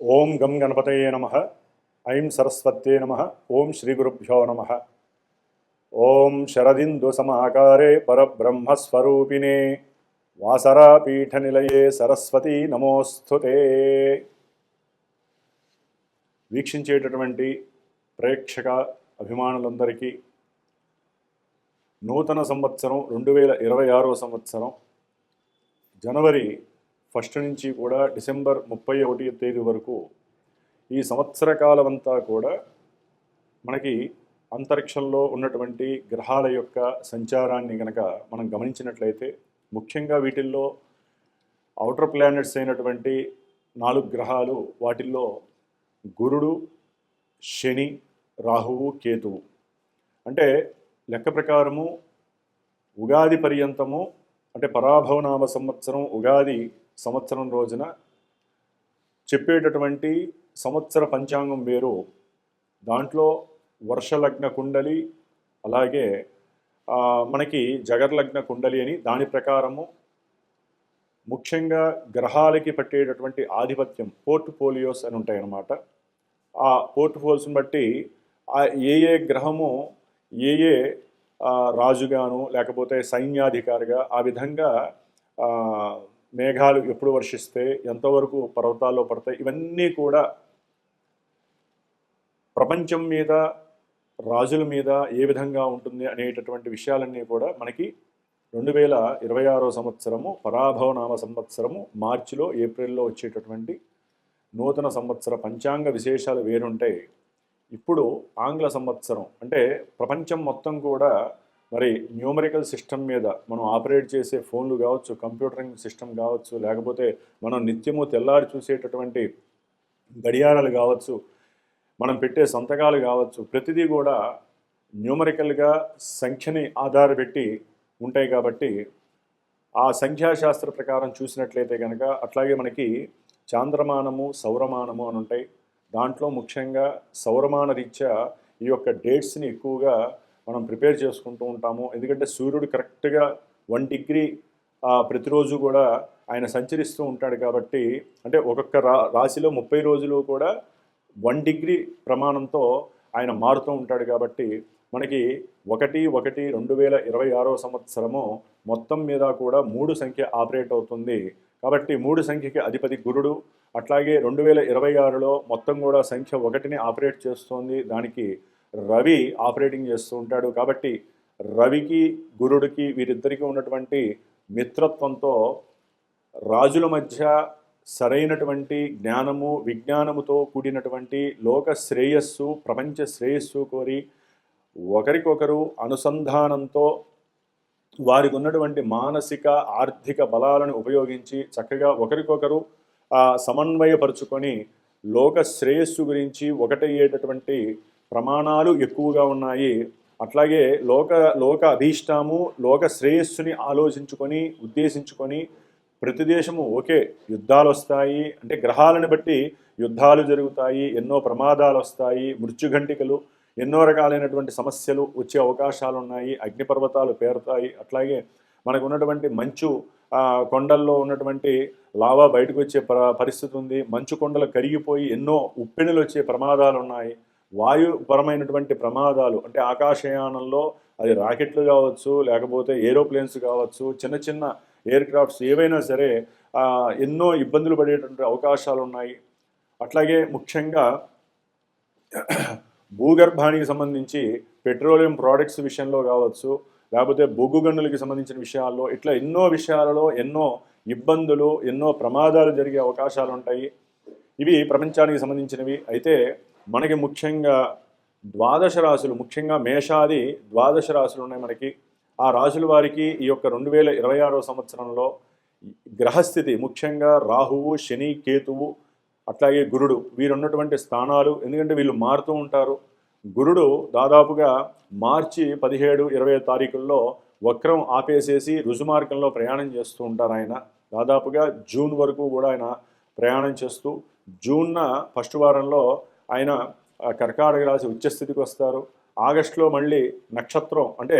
ఓం గం గణపతయే నమ. ఐం సరస్వత్యే నమ. ఓం శ్రీ గురుభ్యో నమ. ఓం శరదిందు సమాకారే పరబ్రహ్మస్వరూపిణే. వాసరాపీఠ నిలయే సరస్వతి నమోస్తుతే వీక్షించేటటువంటి ప్రేక్షక అభిమానులందరికీ నూతన సంవత్సరం రెండు వేల ఇరవై ఆరో సంవత్సరం జనవరి ఫస్ట్ నుంచి కూడా డిసెంబర్ ముప్పై ఒకటి తేదీ వరకు ఈ సంవత్సర కాలమంతా కూడా మనకి అంతరిక్షంలో ఉన్నటువంటి గ్రహాల యొక్క సంచారాన్ని గనక మనం గమనించినట్లయితే ముఖ్యంగా వీటిల్లో అవుటర్ ప్లానెట్స్ అయినటువంటి నాలుగు గ్రహాలు వాటిల్లో గురుడు శని రాహువు కేతువు. అంటే లెక్క ప్రకారము ఉగాది పర్యంతము అంటే పరాభవనామ సంవత్సరం ఉగాది సంవత్సరం రోజున చెప్పేటటువంటి సంవత్సర పంచాంగం వేరు. దాంట్లో వర్షలగ్న కుండలి అలాగే మనకి జగర్లగ్న కుండలి అని దాని ప్రకారము ముఖ్యంగా గ్రహాలకి పట్టేటటువంటి ఆధిపత్యం పోర్ట్ఫోలియోస్ అని ఉంటాయన్నమాట. ఆ పోర్ట్ఫోలియోస్ని బట్టి ఆ ఏ ఏ గ్రహము ఏ ఏ రాజుగాను లేకపోతే సైన్యాధికారిగా ఆ విధంగా మేఘాలు ఎప్పుడు వర్షిస్తే ఎంతవరకు పర్వతాల్లో పడతాయి ఇవన్నీ కూడా ప్రపంచం మీద రాజుల మీద ఏ విధంగా ఉంటుంది అనేటటువంటి విషయాలన్నీ కూడా మనకి రెండు వేల ఇరవై ఆరో సంవత్సరము పరాభవనామ సంవత్సరము మార్చిలో ఏప్రిల్లో వచ్చేటటువంటి నూతన సంవత్సర పంచాంగ విశేషాలు వేరుంటాయి ఇప్పుడు ఆంగ్ల సంవత్సరం అంటే ప్రపంచం మొత్తం కూడా మరి న్యూమరికల్ సిస్టమ్ మీద మనం ఆపరేట్ చేసే ఫోన్లు కావచ్చు కంప్యూటరింగ్ సిస్టమ్ కావచ్చు లేకపోతే మనం నిత్యము తెల్లారి చూసేటటువంటి గడియారాలు కావచ్చు మనం పెట్టే సంతకాలు కావచ్చు ప్రతిదీ కూడా న్యూమరికల్గా సంఖ్యని ఆధారపెట్టి ఉంటాయి కాబట్టి ఆ సంఖ్యాశాస్త్ర ప్రకారం చూసినట్లయితే కనుక అట్లాగే మనకి చాంద్రమానము సౌరమానము అని ఉంటాయి. దాంట్లో ముఖ్యంగా సౌరమాన రీత్యా ఈ యొక్క డేట్స్ని ఎక్కువగా మనం ప్రిపేర్ చేసుకుంటూ ఉంటాము. ఎందుకంటే సూర్యుడు కరెక్ట్గా వన్ డిగ్రీ ప్రతిరోజు కూడా ఆయన సంచరిస్తూ ఉంటాడు కాబట్టి అంటే ఒక్కొక్క రా రాశిలో ముప్పై రోజులు కూడా వన్ డిగ్రీ ప్రమాణంతో ఆయన మారుతూ ఉంటాడు కాబట్టి మనకి ఒకటి ఒకటి రెండు వేల ఇరవై ఆరో సంవత్సరము మొత్తం మీద కూడా మూడు సంఖ్య ఆపరేట్ అవుతుంది. కాబట్టి మూడు సంఖ్యకి అధిపతి గురుడు అట్లాగే రెండు వేల ఇరవై ఆరులో మొత్తం కూడా సంఖ్య ఒకటిని ఆపరేట్ చేస్తోంది. దానికి రవి ఆపరేటింగ్ చేస్తూ ఉంటాడు. కాబట్టి రవికి గురుడికి వీరిద్దరికీ ఉన్నటువంటి మిత్రత్వంతో రాజుల మధ్య సరైనటువంటి జ్ఞానము విజ్ఞానముతో కూడినటువంటి లోక శ్రేయస్సు ప్రపంచ శ్రేయస్సు కోరి ఒకరికొకరు అనుసంధానంతో వారికి ఉన్నటువంటి మానసిక ఆర్థిక బలాలను ఉపయోగించి చక్కగా ఒకరికొకరు సమన్వయపరుచుకొని లోక శ్రేయస్సు గురించి ఒకటయ్యేటటువంటి ప్రమాణాలు ఎక్కువగా ఉన్నాయి. అట్లాగే లోక లోక అభీష్టాము లోక శ్రేయస్సుని ఆలోచించుకొని ఉద్దేశించుకొని ప్రతి దేశము ఓకే యుద్ధాలు వస్తాయి అంటే గ్రహాలను బట్టి యుద్ధాలు జరుగుతాయి. ఎన్నో ప్రమాదాలు వస్తాయి మృత్యుఘంటికలు ఎన్నో రకాలైనటువంటి సమస్యలు వచ్చే అవకాశాలు ఉన్నాయి అగ్నిపర్వతాలు పేరుతాయి. అట్లాగే మనకు ఉన్నటువంటి మంచు కొండల్లో ఉన్నటువంటి లావా బయటకు వచ్చే ప పరిస్థితి ఉంది మంచు కొండలు కరిగిపోయి ఎన్నో ఉప్పెనులు వచ్చే ప్రమాదాలు ఉన్నాయి వాయుపరమైనటువంటి ప్రమాదాలు అంటే ఆకాశయానంలో అది రాకెట్లు కావచ్చు లేకపోతే ఏరోప్లేన్స్ కావచ్చు చిన్న చిన్న ఎయిర్ క్రాఫ్ట్స్ ఏవైనా సరే ఎన్నో ఇబ్బందులు పడేటువంటి అవకాశాలు ఉన్నాయి అట్లాగే ముఖ్యంగా భూగర్భానికి సంబంధించి పెట్రోలియం ప్రోడక్ట్స్ విషయంలో కావచ్చు లేకపోతే బొగ్గు గనులకి సంబంధించిన విషయాల్లో ఇట్లా ఎన్నో విషయాలలో ఎన్నో ఇబ్బందులు ఎన్నో ప్రమాదాలు జరిగే అవకాశాలు ఉంటాయి ఇవి ప్రపంచానికి సంబంధించినవి. అయితే మనకి ముఖ్యంగా ద్వాదశ రాశులు ముఖ్యంగా మేషాది ద్వాదశ రాశులు ఉన్నాయి మనకి. ఆ రాశుల వారికి ఈ యొక్క రెండు వేల ఇరవై ఆరో సంవత్సరంలో గ్రహస్థితి ముఖ్యంగా రాహువు శని కేతువు అట్లాగే గురుడు వీరున్నటువంటి స్థానాలు. ఎందుకంటే వీళ్ళు మారుతూ ఉంటారు. గురుడు దాదాపుగా మార్చి పదిహేడు ఇరవై తారీఖుల్లో వక్రం ఆపేసేసి రుజుమార్గంలో ప్రయాణం చేస్తూ ఉంటారు ఆయన. దాదాపుగా జూన్ వరకు కూడా ఆయన ప్రయాణం చేస్తూ జూన్న ఫస్ట్ వారంలో ఆయన కర్కాటక రాశి ఉచ్చస్థితికి వస్తారు. ఆగస్టులో మళ్ళీ నక్షత్రం అంటే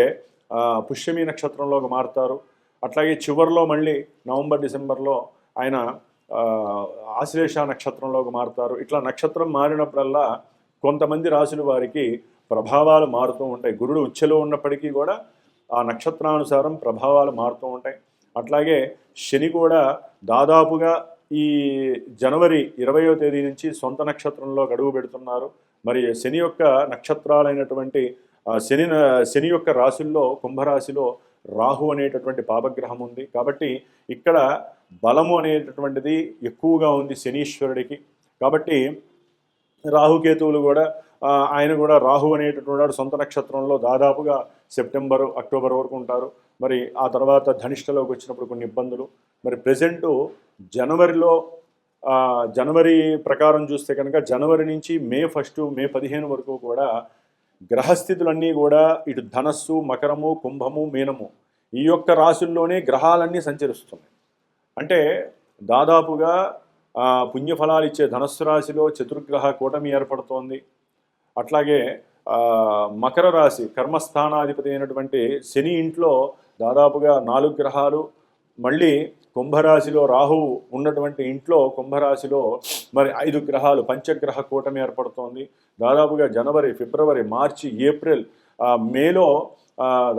పుష్యమి నక్షత్రంలోకి మారుతారు. అట్లాగే చివరిలో మళ్ళీ నవంబర్ డిసెంబర్లో ఆయన ఆశ్లేష నక్షత్రంలోకి మారుతారు. ఇట్లా నక్షత్రం మారినప్పుడల్లా కొంతమంది రాసుల వారికి ప్రభావాలు మారుతూ ఉంటాయి. గురుడు ఉచ్చలో ఉన్నప్పటికీ కూడా ఆ నక్షత్రానుసారం ప్రభావాలు మారుతూ ఉంటాయి. అట్లాగే శని కూడా దాదాపుగా ఈ జనవరి ఇరవయో తేదీ నుంచి సొంత నక్షత్రంలో గడువు పెడుతున్నారు. మరి శని యొక్క నక్షత్రాలైనటువంటి శని శని యొక్క రాశుల్లో కుంభరాశిలో రాహు అనేటటువంటి పాపగ్రహం ఉంది. కాబట్టి ఇక్కడ బలము అనేటటువంటిది ఎక్కువగా ఉంది శనీశ్వరుడికి. కాబట్టి రాహుకేతువులు కూడా ఆయన కూడా రాహు అనేటటువంటి వాడు సొంత నక్షత్రంలో దాదాపుగా సెప్టెంబర్ అక్టోబర్ వరకు ఉంటారు. మరి ఆ తర్వాత ధనిష్టలోకి వచ్చినప్పుడు కొన్ని ఇబ్బందులు. మరి ప్రజెంట్ జనవరిలో జనవరి ప్రకారం చూస్తే కనుక జనవరి నుంచి మే ఫస్ట్ మే పదిహేను వరకు కూడా గ్రహస్థితులన్నీ కూడా ఇటు ధనస్సు మకరము కుంభము మీనము ఈ యొక్క రాశుల్లోనే గ్రహాలన్నీ సంచరిస్తున్నాయి. అంటే దాదాపుగా పుణ్యఫలాలు ఇచ్చే ధనస్సు రాశిలో చతుర్గ్రహ కూటమి ఏర్పడుతోంది. అట్లాగే మకర రాశి కర్మస్థానాధిపతి అయినటువంటి శని ఇంట్లో దాదాపుగా నాలుగు గ్రహాలు మళ్ళీ కుంభరాశిలో రాహువు ఉన్నటువంటి ఇంట్లో కుంభరాశిలో మరి ఐదు గ్రహాలు పంచగ్రహ కూటమి ఏర్పడుతోంది. దాదాపుగా జనవరి ఫిబ్రవరి మార్చి ఏప్రిల్ మేలో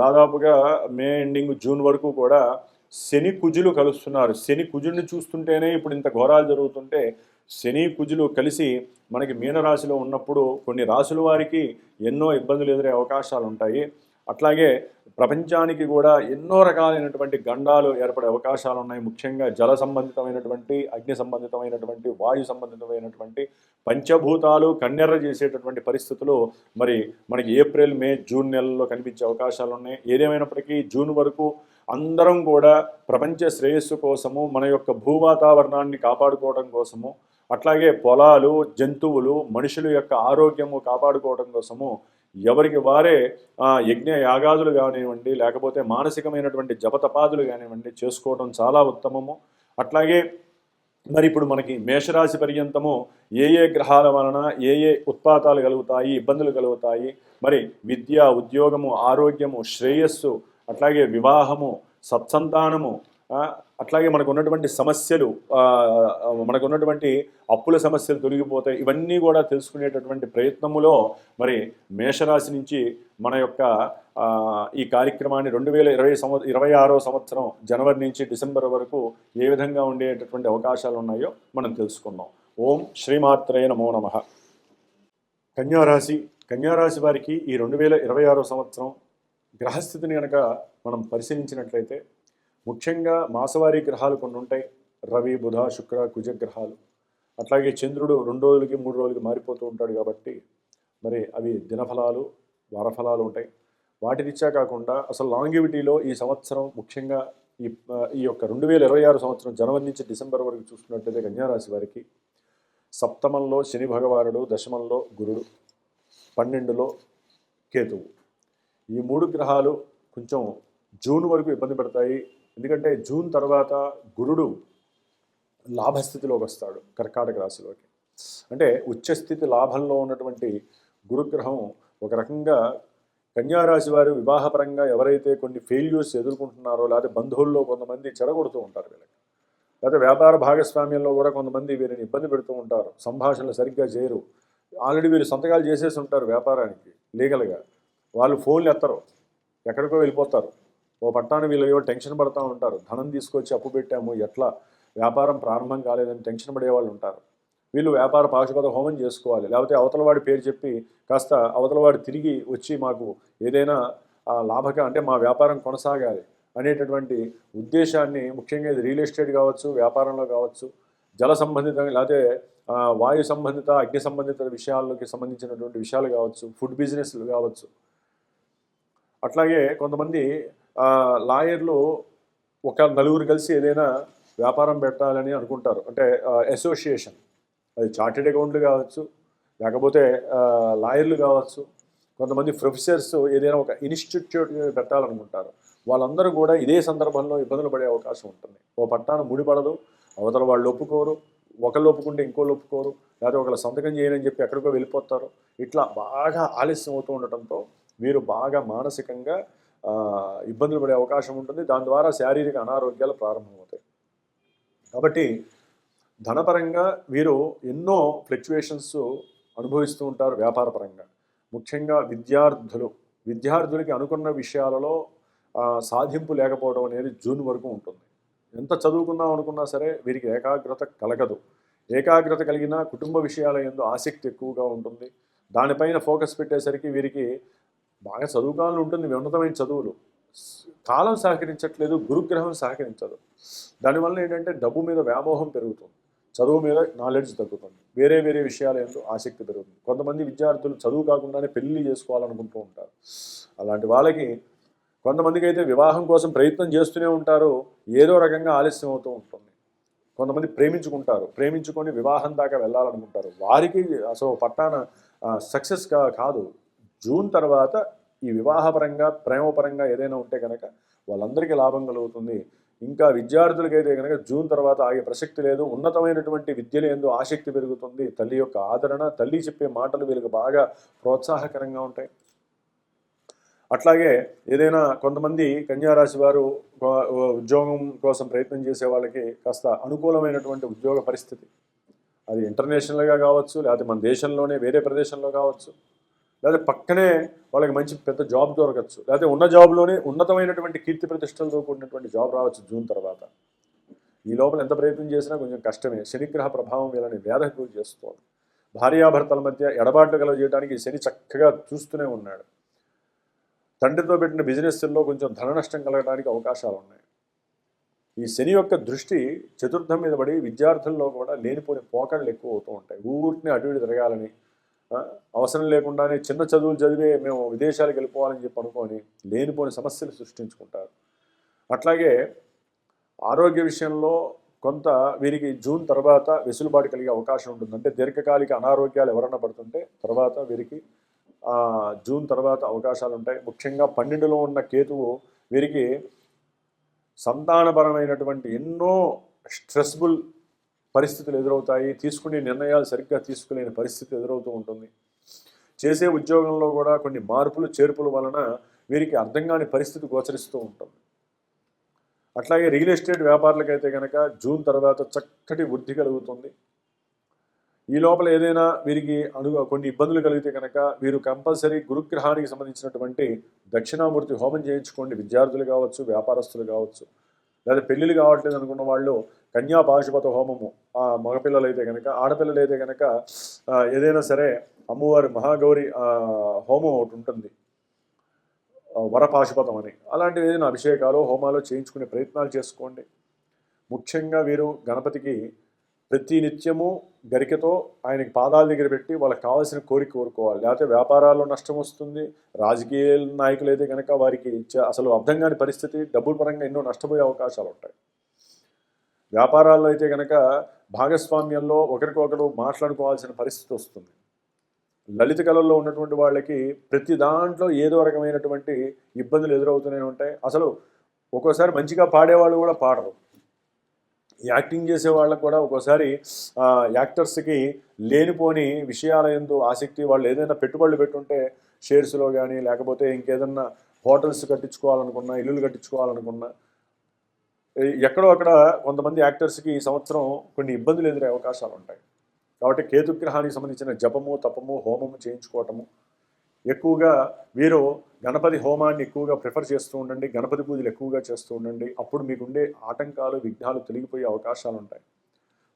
దాదాపుగా మే ఎండింగ్ జూన్ వరకు కూడా శని కుజులు కలుస్తున్నారు. శని కుజుడిని చూస్తుంటేనే ఇప్పుడు ఇంత ఘోరాలు జరుగుతుంటే శని కుజులు కలిసి మనకి మీనరాశిలో ఉన్నప్పుడు కొన్ని రాశుల వారికి ఎన్నో ఇబ్బందులు ఎదురే అవకాశాలు ఉంటాయి. అట్లాగే ప్రపంచానికి కూడా ఎన్నో రకాలైనటువంటి గండాలు ఏర్పడే అవకాశాలు ఉన్నాయి. ముఖ్యంగా జల సంబంధితమైనటువంటి అగ్ని సంబంధితమైనటువంటి వాయు సంబంధితమైనటువంటి పంచభూతాలు కన్నెర్ర చేసేటటువంటి పరిస్థితులు మరి మనకి ఏప్రిల్ మే జూన్ నెలల్లో కనిపించే అవకాశాలు ఉన్నాయి. ఏదేమైనప్పటికీ జూన్ వరకు అందరం కూడా ప్రపంచ శ్రేయస్సు కోసము మన యొక్క భూవాతావరణాన్ని కాపాడుకోవడం కోసము అట్లాగే పొలాలు జంతువులు మనుషుల యొక్క ఆరోగ్యము కాపాడుకోవడం కోసము ఎవరికి వారే యజ్ఞ యాగాదులు కానివ్వండి లేకపోతే మానసికమైనటువంటి జపతపాదులు కానివ్వండి చేసుకోవడం చాలా ఉత్తమము. అట్లాగే మరి ఇప్పుడు మనకి మేషరాశి పర్యంతము ఏ ఏ గ్రహాల వలన ఏ ఏ ఉత్పాతాలు కలుగుతాయి ఇబ్బందులు కలుగుతాయి మరి విద్య ఉద్యోగము ఆరోగ్యము శ్రేయస్సు అట్లాగే వివాహము సత్సంతానము అట్లాగే మనకు ఉన్నటువంటి సమస్యలు మనకు ఉన్నటువంటి అప్పుల సమస్యలు తొలగిపోతాయి. ఇవన్నీ కూడా తెలుసుకునేటటువంటి ప్రయత్నములో మరి మేషరాశి నుంచి మన యొక్క ఈ కార్యక్రమాన్ని రెండు వేల ఇరవై సంవ ఇరవై ఆరో సంవత్సరం జనవరి నుంచి డిసెంబర్ వరకు ఏ విధంగా ఉండేటటువంటి అవకాశాలు ఉన్నాయో మనం తెలుసుకుందాం. ఓం శ్రీమాత్రేయ నమో నమ. కన్యారాశి కన్యారాశి వారికి ఈ రెండు వేల ఇరవై ఆరో సంవత్సరం గ్రహస్థితిని కనుక మనం పరిశీలించినట్లయితే ముఖ్యంగా మాసవారీ గ్రహాలు కొన్ని ఉంటాయి. రవి బుధ శుక్ర కుజ గ్రహాలు అట్లాగే చంద్రుడు రెండు రోజులకి మూడు రోజులకి మారిపోతూ ఉంటాడు కాబట్టి మరి అవి దినఫలాలు వారఫలాలు ఉంటాయి. వాటి రీత్యా కాకుండా అసలు లాంగివిటీలో ఈ సంవత్సరం ముఖ్యంగా ఈ ఈ యొక్క రెండు వేల ఇరవై ఆరు సంవత్సరం జనవరి నుంచి డిసెంబర్ వరకు చూసుకున్నట్లయితే కన్యారాశి వారికి సప్తమంలో శని భగవానుడు దశమంలో గురుడు పన్నెండులో కేతువు. ఈ మూడు గ్రహాలు కొంచెం జూన్ వరకు ఇబ్బంది పెడతాయి. ఎందుకంటే జూన్ తర్వాత గురుడు లాభస్థితిలోకి వస్తాడు కర్కాటక రాశిలోకి. అంటే ఉచ్చస్థితి లాభంలో ఉన్నటువంటి గురుగ్రహం ఒక రకంగా కన్యారాశి వారు వివాహపరంగా ఎవరైతే కొన్ని ఫెయిల్యూర్స్ ఎదుర్కొంటున్నారో లేకపోతే బంధువుల్లో కొంతమంది చెడగొడుతూ ఉంటారు వీళ్ళకి. లేకపోతే వ్యాపార భాగస్వామ్యంలో కూడా కొంతమంది వీరిని ఇబ్బంది పెడుతూ ఉంటారు సంభాషణలు సరిగ్గా చేయరు. ఆల్రెడీ వీరు సంతకాలు చేసేసి ఉంటారు వ్యాపారానికి లీగల్గా. వాళ్ళు ఫోన్లు ఎత్తరు ఎక్కడికో వెళ్ళిపోతారు. ఓ పట్టాన్ని వీళ్ళు ఏవో టెన్షన్ పడుతూ ఉంటారు. ధనం తీసుకొచ్చి అప్పు పెట్టాము ఎట్లా? వ్యాపారం ప్రారంభం కాలేదని టెన్షన్ పడే వాళ్ళు ఉంటారు. వీళ్ళు వ్యాపార పాశుపత హోమం చేసుకోవాలి. లేకపోతే అవతలవాడి పేరు చెప్పి కాస్త అవతలవాడు తిరిగి వచ్చి మాకు ఏదైనా లాభక అంటే మా వ్యాపారం కొనసాగాలి అనేటటువంటి ఉద్దేశాన్ని ముఖ్యంగా ఇది రియల్ ఎస్టేట్ కావచ్చు వ్యాపారంలో కావచ్చు జల సంబంధిత లేకపోతే వాయు సంబంధిత అగ్ని సంబంధిత విషయాలకి సంబంధించినటువంటి విషయాలు కావచ్చు ఫుడ్ బిజినెస్లు కావచ్చు. అట్లాగే కొంతమంది లాయర్లు ఒక నలుగురు కలిసి ఏదైనా వ్యాపారం పెట్టాలని అనుకుంటారు. అంటే అసోసియేషన్ అది చార్టెడ్ అకౌంట్లు కావచ్చు లేకపోతే లాయర్లు కావచ్చు కొంతమంది ప్రొఫెసర్స్ ఏదైనా ఒక ఇన్స్టిట్యూట్ పెట్టాలనుకుంటారు. వాళ్ళందరూ కూడా ఇదే సందర్భంలో ఇబ్బందులు పడే అవకాశం ఉంటుంది. ఓ పట్టాను ముడిపడదు అవతల వాళ్ళు ఒప్పుకోరు ఒకళ్ళు ఒప్పుకుంటే ఇంకోళ్ళు ఒప్పుకోరు లేకపోతే ఒకళ్ళు సంతకం చేయనని చెప్పి ఎక్కడికో వెళ్ళిపోతారు. ఇట్లా బాగా ఆలస్యం అవుతూ ఉండటంతో వీరు బాగా మానసికంగా ఇబ్బందులు పడే అవకాశం ఉంటుంది. దాని ద్వారా శారీరక అనారోగ్యాలు ప్రారంభమవుతాయి. కాబట్టి ధనపరంగా వీరు ఎన్నో ఫ్లక్చువేషన్స్ అనుభవిస్తూ ఉంటారు వ్యాపారపరంగా. ముఖ్యంగా విద్యార్థులు విద్యార్థులకి అనుకున్న విషయాలలో సాధింపు లేకపోవడం అనేది జూన్ వరకు ఉంటుంది. ఎంత చదువుకుందాం అనుకున్నా సరే వీరికి ఏకాగ్రత కలగదు. ఏకాగ్రత కలిగిన కుటుంబ విషయాల ఎందు ఆసక్తి ఎక్కువగా ఉంటుంది. దానిపైన ఫోకస్ పెట్టేసరికి వీరికి బాగా చదువుకోవాలని ఉంటుంది ఉన్నతమైన చదువులు. కాలం సహకరించట్లేదు గురుగ్రహం సహకరించదు. దానివల్ల ఏంటంటే డబ్బు మీద వ్యామోహం పెరుగుతుంది. చదువు మీద నాలెడ్జ్ తగ్గుతుంది. వేరే వేరే విషయాల ఏంటో ఆసక్తి పెరుగుతుంది. కొంతమంది విద్యార్థులు చదువు కాకుండానే పెళ్ళి చేసుకోవాలనుకుంటూ ఉంటారు. అలాంటి వాళ్ళకి కొంతమందికి అయితే వివాహం కోసం ప్రయత్నం చేస్తూనే ఉంటారు. ఏదో రకంగా ఆలస్యం అవుతూ ఉంటుంది. కొంతమంది ప్రేమించుకుంటారు. ప్రేమించుకొని వివాహం దాకా వెళ్ళాలనుకుంటారు. వారికి అసలు పట్టాన సక్సెస్ కాదు. జూన్ తర్వాత ఈ వివాహపరంగా ప్రేమపరంగా ఏదైనా ఉంటే కనుక వాళ్ళందరికీ లాభం కలుగుతుంది. ఇంకా విద్యార్థులకైతే కనుక జూన్ తర్వాత ఆగే ప్రసక్తి లేదు. ఉన్నతమైనటువంటి విద్యలు ఎందుకు ఆసక్తి పెరుగుతుంది. తల్లి యొక్క ఆదరణ తల్లి చెప్పే మాటలు వీళ్ళకి బాగా ప్రోత్సాహకరంగా ఉంటాయి. అట్లాగే ఏదైనా కొంతమంది కన్యారాశి వారు ఉద్యోగం కోసం ప్రయత్నం చేసే వాళ్ళకి కాస్త అనుకూలమైనటువంటి ఉద్యోగ పరిస్థితి. అది ఇంటర్నేషనల్గా కావచ్చు లేకపోతే మన దేశంలోనే వేరే ప్రదేశంలో కావచ్చు. లేకపోతే పక్కనే వాళ్ళకి మంచి పెద్ద జాబ్ దొరకచ్చు. లేకపోతే ఉన్న జాబ్లోనే ఉన్నతమైనటువంటి కీర్తి ప్రతిష్టలతో కూడినటువంటి జాబ్ రావచ్చు జూన్ తర్వాత. ఈ లోపల ఎంత ప్రయత్నం చేసినా కొంచెం కష్టమే. శనిగ్రహ ప్రభావం వీళ్ళని వేదకు గురి చేస్తోంది. భార్యాభర్తల మధ్య ఎడబాట్లు కలగజేయడానికి శని చక్కగా చూస్తూనే ఉన్నాడు. తండ్రితో పెట్టిన బిజినెస్ల్లో కొంచెం ధన నష్టం కలగడానికి అవకాశాలు ఉన్నాయి. ఈ శని యొక్క దృష్టి చతుర్థం మీద పడి విద్యార్థుల్లో కూడా లేనిపోని పోకళ్ళు ఎక్కువ అవుతూ ఉంటాయి. ఊరిని అటు ఇటు తిరగాలని అవసరం లేకుండానే చిన్న చదువులు చదివే మేము విదేశాలకు వెళ్ళిపోవాలని చెప్పి అనుకొని లేనిపోని సమస్యలు సృష్టించుకుంటారు. అట్లాగే ఆరోగ్య విషయంలో కొంత వీరికి జూన్ తర్వాత వెసులుబాటు కలిగే అవకాశం ఉంటుంది. అంటే దీర్ఘకాలిక అనారోగ్యాలు ఎవరన్నా పడుతుంటే తర్వాత వీరికి జూన్ తర్వాత అవకాశాలు ఉంటాయి. ముఖ్యంగా పన్నెండులో ఉన్న కేతువు వీరికి సంతానపరమైనటువంటి ఎన్నో స్ట్రెస్ఫుల్ పరిస్థితులు ఎదురవుతాయి. తీసుకునే నిర్ణయాలు సరిగ్గా తీసుకోలేని పరిస్థితి ఎదురవుతూ ఉంటుంది. చేసే ఉద్యోగంలో కూడా కొన్ని మార్పులు చేర్పుల వలన వీరికి అర్థం కాని పరిస్థితి గోచరిస్తూ ఉంటుంది. అట్లాగే రియల్ ఎస్టేట్ వ్యాపారులకైతే కనుక జూన్ తర్వాత చక్కటి వృద్ధి కలుగుతుంది. ఈ లోపల ఏదైనా వీరికి అను కొన్ని ఇబ్బందులు కలిగితే కనుక వీరు కంపల్సరీ గురుగ్రహానికి సంబంధించినటువంటి దక్షిణామూర్తి హోమం చేయించుకోండి. విద్యార్థులు కావచ్చు వ్యాపారస్తులు కావచ్చు. లేదా పెళ్ళిళ్ళు కావట్లేదు అనుకున్న వాళ్ళు కన్యా పాశుపత హోమము. ఆ మగపిల్లలు అయితే కనుక ఆడపిల్లలు అయితే కనుక ఏదైనా సరే అమ్మవారి మహాగౌరి హోమం ఒకటి ఉంటుంది. వరపాశుపతం అని. అలాంటివి ఏదైనా అభిషేకాలు హోమాలు చేయించుకునే ప్రయత్నాలు చేసుకోండి. ముఖ్యంగా వీరు గణపతికి ప్రతి నిత్యము గరికతో ఆయనకి పాదాల దగ్గర పెట్టి వాళ్ళకి కావాల్సిన కోరిక కోరుకోవాలి. లేకపోతే వ్యాపారాల్లో నష్టం వస్తుంది. రాజకీయ నాయకులు అయితే కనుక వారికి ఇచ్చే అసలు అర్థం కాని పరిస్థితి డబ్బుల పరంగా ఎన్నో నష్టపోయే అవకాశాలు ఉంటాయి. వ్యాపారాల్లో అయితే కనుక భాగస్వామ్యంలో ఒకరికొకరు మాట్లాడుకోవాల్సిన పరిస్థితి వస్తుంది. లలిత కళల్లో ఉన్నటువంటి వాళ్ళకి ప్రతి దాంట్లో ఏదో రకమైనటువంటి ఇబ్బందులు ఎదురవుతూనే ఉంటాయి. అసలు ఒక్కోసారి మంచిగా పాడేవాళ్ళు కూడా పాడరు. యాక్టింగ్ చేసే వాళ్ళకు కూడా ఒక్కోసారి యాక్టర్స్కి లేనిపోని విషయాల ఎందు ఆసక్తి వాళ్ళు ఏదైనా పెట్టుబడులు పెట్టుంటే షేర్స్లో కానీ లేకపోతే ఇంకేదన్నా హోటల్స్ కట్టించుకోవాలనుకున్నా ఇల్లులు కట్టించుకోవాలనుకున్నా ఎక్కడో అక్కడ కొంతమంది యాక్టర్స్కి ఈ సంవత్సరం కొన్ని ఇబ్బందులు ఎదురే అవకాశాలు ఉంటాయి. కాబట్టి కేతుగ్రహానికి సంబంధించిన జపము తపము హోమము చేయించుకోవటము. ఎక్కువగా వీరు గణపతి హోమాన్ని ఎక్కువగా ప్రిఫర్ చేస్తూ ఉండండి గణపతి పూజలు ఎక్కువగా చేస్తూ ఉండండి. అప్పుడు మీకుండే ఆటంకాలు విఘ్నాలు తొలగిపోయే అవకాశాలు ఉంటాయి.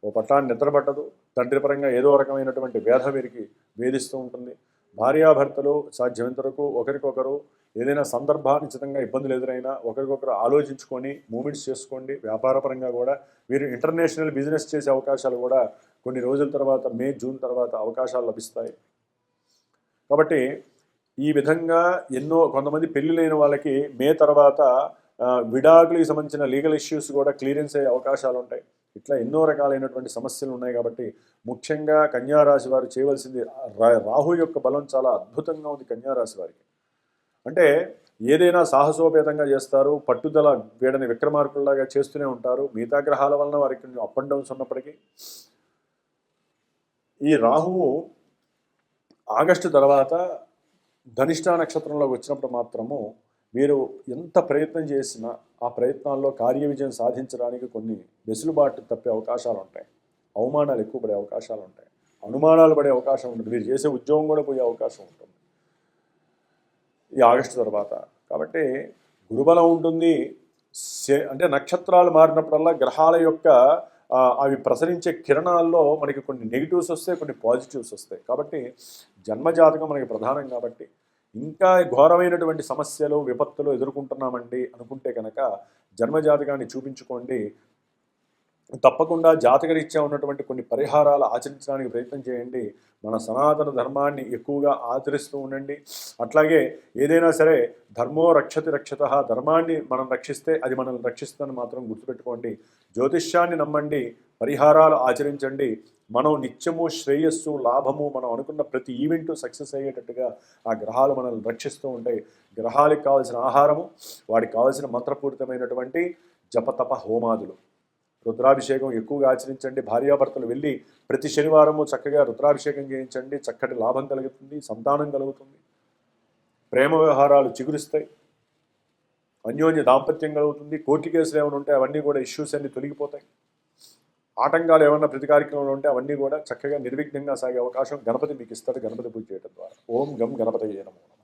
ఓ పట్టాన్ని నిద్రపట్టదు. తండ్రి పరంగా ఏదో రకమైనటువంటి వేధ వీరికి వేధిస్తూ ఉంటుంది. భార్యాభర్తలు సాధ్యమైనంత వరకు ఒకరికొకరు ఏదైనా సందర్భానుచితంగా ఇబ్బందులు ఎదురైనా ఒకరికొకరు ఆలోచించుకొని మూమెంట్స్ చేసుకోండి. వ్యాపారపరంగా కూడా వీరు ఇంటర్నేషనల్ బిజినెస్ చేసే అవకాశాలు కూడా కొన్ని రోజుల తర్వాత మే జూన్ తర్వాత అవకాశాలు లభిస్తాయి. కాబట్టి ఈ విధంగా ఎన్నో కొంతమంది పెళ్ళి లేని వాళ్ళకి మే తర్వాత విడాకులకు సంబంధించిన లీగల్ ఇష్యూస్ కూడా క్లియరెన్స్ అయ్యే అవకాశాలు ఉంటాయి. ఇట్లా ఎన్నో రకాలైనటువంటి సమస్యలు ఉన్నాయి కాబట్టి ముఖ్యంగా కన్యారాశి వారు చేయవలసింది రా- రాహు యొక్క బలం చాలా అద్భుతంగా ఉంది కన్యారాశి వారికి. అంటే ఏదైనా సాహసోపేతంగా చేస్తారు పట్టుదల వీడని విక్రమార్కుల్లాగా చేస్తూనే ఉంటారు మిగతా గ్రహాల వలన వారికి కొంచెం అప్ అండ్ డౌన్స్ ఉన్నప్పటికీ ఈ రాహువు ఆగస్టు తర్వాత ధనిష్ట నక్షత్రంలోకి వచ్చినప్పుడు మాత్రము మీరు ఎంత ప్రయత్నం చేసినా ఆ ప్రయత్నాల్లో కార్య విజయం సాధించడానికి కొన్ని వెసులుబాటు తప్పే అవకాశాలు ఉంటాయి. అవమానాలు ఎక్కువ పడే అవకాశాలు ఉంటాయి. అనుమానాలు పడే అవకాశం ఉంటుంది. మీరు చేసే ఉద్యోగం కూడా పోయే అవకాశం ఉంటుంది. ఈ ఆగస్టు తర్వాత. కాబట్టి గురుబలం ఉంటుంది. అంటే నక్షత్రాలు మారినప్పుడల్లా గ్రహాల యొక్క అవి ప్రసరించే కిరణాల్లో మనకి కొన్ని నెగిటివ్స్ వస్తాయి కొన్ని పాజిటివ్స్ వస్తాయి. కాబట్టి జన్మజాతకం మనకి ప్రధానం కాబట్టి ఇంకా ఘోరమైనటువంటి సమస్యలు విపత్తులు ఎదుర్కొంటున్నామండి అనుకుంటే కనుక జన్మజాతకాన్ని చూపించుకోండి. తప్పకుండా జాతకరీత్యా ఉన్నటువంటి కొన్ని పరిహారాలు ఆచరించడానికి ప్రయత్నం చేయండి. మన సనాతన ధర్మాన్ని ఎక్కువగా ఆచరిస్తూ ఉండండి. అట్లాగే ఏదైనా సరే ధర్మో రక్షతి రక్షత ధర్మాన్ని మనం రక్షిస్తే అది మనల్ని రక్షిస్తుందని మాత్రం గుర్తుపెట్టుకోండి. జ్యోతిష్యాన్ని నమ్మండి పరిహారాలు ఆచరించండి. మనం నిత్యము శ్రేయస్సు లాభము మనం అనుకున్న ప్రతి ఈవెంట్ సక్సెస్ అయ్యేటట్టుగా ఆ గ్రహాలు మనల్ని రక్షిస్తూ ఉంటాయి. గ్రహాలకు కావాల్సిన ఆహారము వాడికి కావాల్సిన మంత్రపూరితమైనటువంటి జపతప హోమాదులు. రుద్రాభిషేకం ఎక్కువగా ఆచరించండి. భార్యాభర్తలు వెళ్ళి ప్రతి శనివారము చక్కగా రుద్రాభిషేకం చేయించండి. చక్కటి లాభం కలుగుతుంది సంతానం కలుగుతుంది. ప్రేమ వ్యవహారాలు చిగురిస్తాయి. అన్యోన్య దాంపత్యం కలుగుతుంది. కోర్టు కేసులు ఏమైనా ఉంటే అవన్నీ కూడా ఇష్యూస్ అన్ని తొలగిపోతాయి. ఆటంకాలు ఏమన్నా ప్రతి కార్యక్రమంలో ఉంటే అవన్నీ కూడా చక్కగా నిర్విఘ్నంగా సాగే అవకాశం గణపతి మీకు ఇస్తారు గణపతి పూజ చేయడం ద్వారా. ఓం గం గణపతి నమో.